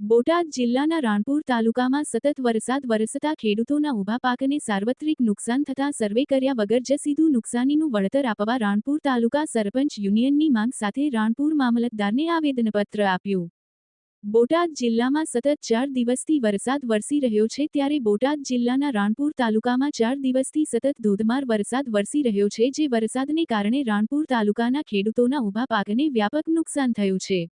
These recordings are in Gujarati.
બોટાદ જિલ્લાના રાણપુર તાલુકામાં સતત વરસાદ વરસતા ખેડૂતોના ઊભા પાકને સાર્વત્રિક નુકસાન થતાં સર્વે કર્યા વગર જ સીધું નુકસાનીનું વળતર આપવા રાણપુર તાલુકા સરપંચ યુનિયનની માંગ સાથે રાણપુર મામલતદારને આવેદનપત્ર આપ્યું. બોટાદ જિલ્લામાં સતત ચાર દિવસથી વરસાદ વરસી રહ્યો છે ત્યારે બોટાદ જિલ્લાના રાણપુર તાલુકામાં ચાર દિવસથી સતત ધોધમાર વરસાદ વરસી રહ્યો છે જે વરસાદને કારણે રાણપુર તાલુકાના ખેડૂતોના ઊભા પાકને વ્યાપક નુકસાન થયું છે.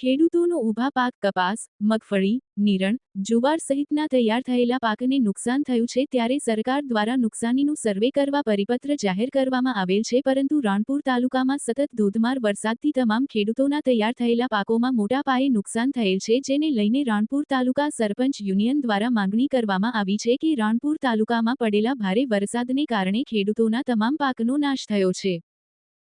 ખેડૂતોનો ઊભા પાક, કપાસ, મગફળી, નિરણ, જુવાર સહિતના તૈયાર થયેલા પાકને નુકસાન થયું છે ત્યારે સરકાર દ્વારા નુકસાનીનું સર્વે કરવા પરિપત્ર જાહેર કરવામાં આવેલ છે, પરંતુ રાણપુર તાલુકામાં સતત ધોધમાર વરસાદથી તમામ ખેડૂતોના તૈયાર થયેલા પાકોમાં મોટા પાયે નુકસાન થયેલ છે, જેને લઈને રાણપુર તાલુકા સરપંચ યુનિયન દ્વારા માંગણી કરવામાં આવી છે કે રાણપુર તાલુકામાં પડેલા ભારે વરસાદને કારણે ખેડૂતોના તમામ પાકનો નાશ થયો છે.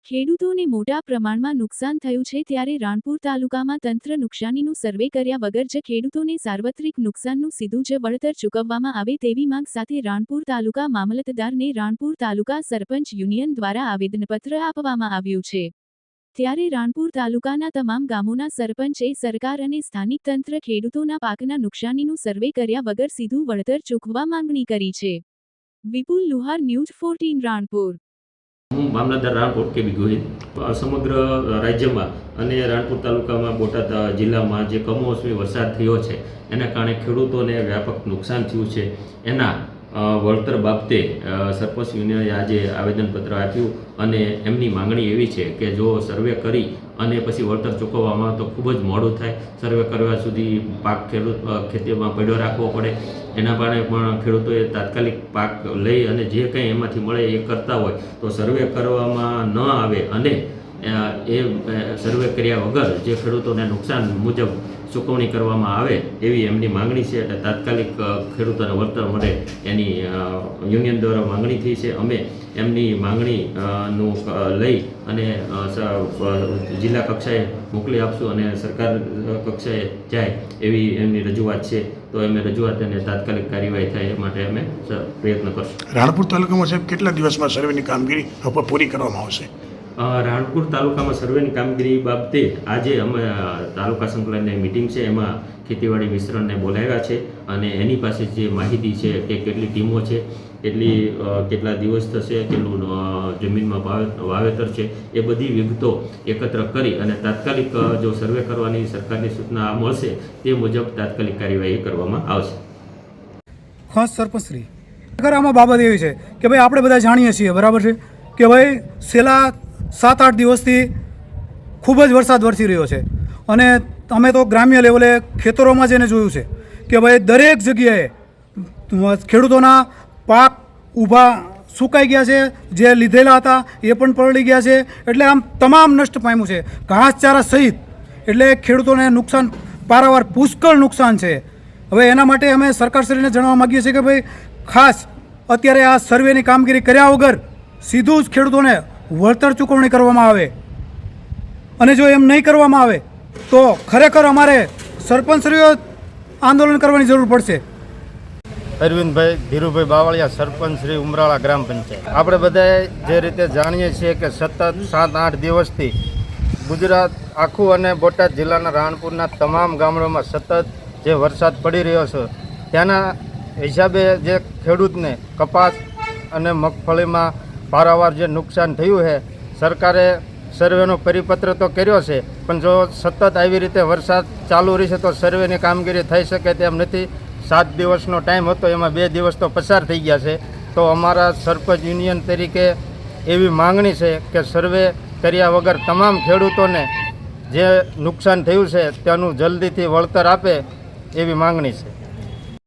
ખેડૂતોને મોટા પ્રમાણમાં નુકસાન થયું છે ત્યારે રાણપુર તાલુકામાં તંત્ર નુકસાનીનું સર્વે કર્યા વગર જ ખેડૂતોને સાર્વત્રિક નુકસાનનું સીધું જ વળતર ચૂકવવામાં આવે તેવી માંગ સાથે રાણપુર તાલુકા મામલતદારને રાણપુર તાલુકા સરપંચ યુનિયન દ્વારા આવેદનપત્ર આપવામાં આવ્યું છે. ત્યારે રાણપુર તાલુકાના તમામ ગામોના સરપંચે સરકાર અને સ્થાનિક તંત્ર ખેડૂતોના પાકના નુકસાનીનું સર્વે કર્યા વગર સીધું વળતર ચૂકવવા માંગણી કરી છે. Vipul Luhar news fourteen Ranpur. હું મામલતદાર રાણપુર કે બી ગોહિલ. સમગ્ર રાજ્યમાં અને રાણપુર તાલુકામાં બોટાદ જિલ્લામાં જે કમોસમી વરસાદ થયો છે, એના કારણે ખેડૂતોને વ્યાપક નુકસાન થયું છે. એના વળતર બાબતે સરપંચ યુનિયને આજે આવેદનપત્ર આપ્યું અને એમની માંગણી એવી છે કે જો સર્વે કરી અને પછી વળતર ચૂકવવામાં તો ખૂબ જ મોડું થાય. સર્વે કરવા સુધી પાક ખેડૂત ખેતીમાં પડ્યો રાખવો પડે. એના કારણે પણ ખેડૂતોએ તાત્કાલિક પાક લઈ અને જે કંઈ એમાંથી મળે એ કરતા હોય. તો સર્વે કરવામાં ન આવે અને એ સર્વે કર્યા વગર જે ખેડૂતોને નુકસાન મુજબ ચૂકવણી કરવામાં આવે એવી એમની માંગણી છે એટલે તાત્કાલિક ખેડૂતોને વળતર મળે એની યુનિયન દ્વારા માંગણી થઈ છે. અમે એમની માંગણી નું લઈ અને જિલ્લા કક્ષાએ મોકલી આપશું અને સરકાર કક્ષાએ જાય એવી એમની રજૂઆત છે. તો એમ રજૂઆત અને તાત્કાલિક કાર્યવાહી થાય એ માટે અમે પ્રયત્ન કરશું. રાણપુર તાલુકામાં સાહેબ કેટલા દિવસમાં સર્વેની કામગીરી પૂરી કરવામાં આવશે? રાણપુર તાલુકામાં સર્વેની કામગીરી બાબતે આજે અમે તાલુકા સંકલનની મિટિંગ છે, એમાં ખેતીવાડી મિશ્રણને બોલાવ્યા છે અને એની પાસે જે માહિતી છે કે કેટલી ટીમો છે, કેટલી કેટલા દિવસ થશે, કેટલું જમીનમાં વાવે- વાવેતર છે, એ બધી વિગતો એકત્ર કરી અને તાત્કાલિક જો સર્વે કરવાની સરકારની સૂચના મળશે, તે મુજબ તાત્કાલિક કાર્યવાહી કરવામાં આવશે. ખાસ સરપંચશ્રી આમાં બાબત એવી છે કે ભાઈ આપણે બધા જાણીએ છીએ, બરાબર છે? કે ભાઈ છેલ્લા સાત આઠ દિવસથી ખૂબ જ વરસાદ વરસી રહ્યો છે. અને અમે તો ગ્રામ્ય લેવલે ખેતરોમાં જઈને જોયું છે કે ભાઈ દરેક જગ્યાએ ખેડૂતોના પાક ઊભા સુકાઈ ગયા છે, જે લીધેલા હતા એ પણ પલળી ગયા છે. એટલે આમ તમામ નષ્ટ પામ્યું છે. ઘાસચારા સહિત એટલે ખેડૂતોને નુકસાન, પારાવાર પુષ્કળ નુકસાન છે. હવે એના માટે અમે સરકારશ્રીને જણાવવા માગીએ છીએ કે ભાઈ ખાસ અત્યારે આ સર્વેની કામગીરી કર્યા વગર સીધું જ ખેડૂતોને વળતર ચૂકવણી કરવામાં આવે. અને જો એમ નહીં કરવામાં આવે, તો ખરેખર અમારે સરપંચશ્રીઓ આંદોલન કરવાની જરૂર પડશે. અરવિંદભાઈ, ધીરુભાઈ બાવળિયા સરપંચ શ્રી ઉમરાળા ગ્રામ પંચાયત. આપણે બધાએ જે રીતે જાણીએ છીએ કે સતત સાત આઠ દિવસથી ગુજરાત આખું અને બોટાદ જિલ્લાના રાણપુરના તમામ ગામડામાં સતત જે વરસાદ પડી રહ્યો છે, ત્યાંના હિસાબે જે ખેડૂતને કપાસ અને મગફળીમાં પારાવાર જે નુકસાન થયું છે, સરકારે સર્વેનો પરિપત્ર તો કર્યો છે, પણ જો સતત આવી રીતે વરસાદ ચાલુ રહેશે તો સર્વેની કામગીરી થઈ શકે તેમ નથી. સાત દિવસનો ટાઈમ હતો, એમાં બે દિવસ તો પસાર થઈ ગયા છે. તો અમારા સરપંચ યુનિયન તરીકે એવી માંગણી છે કે સર્વે કર્યા વગર તમામ ખેડૂતોને જે નુકસાન થયું છે, તેનું જલ્દીથી વળતર આપે એવી માંગણી છે.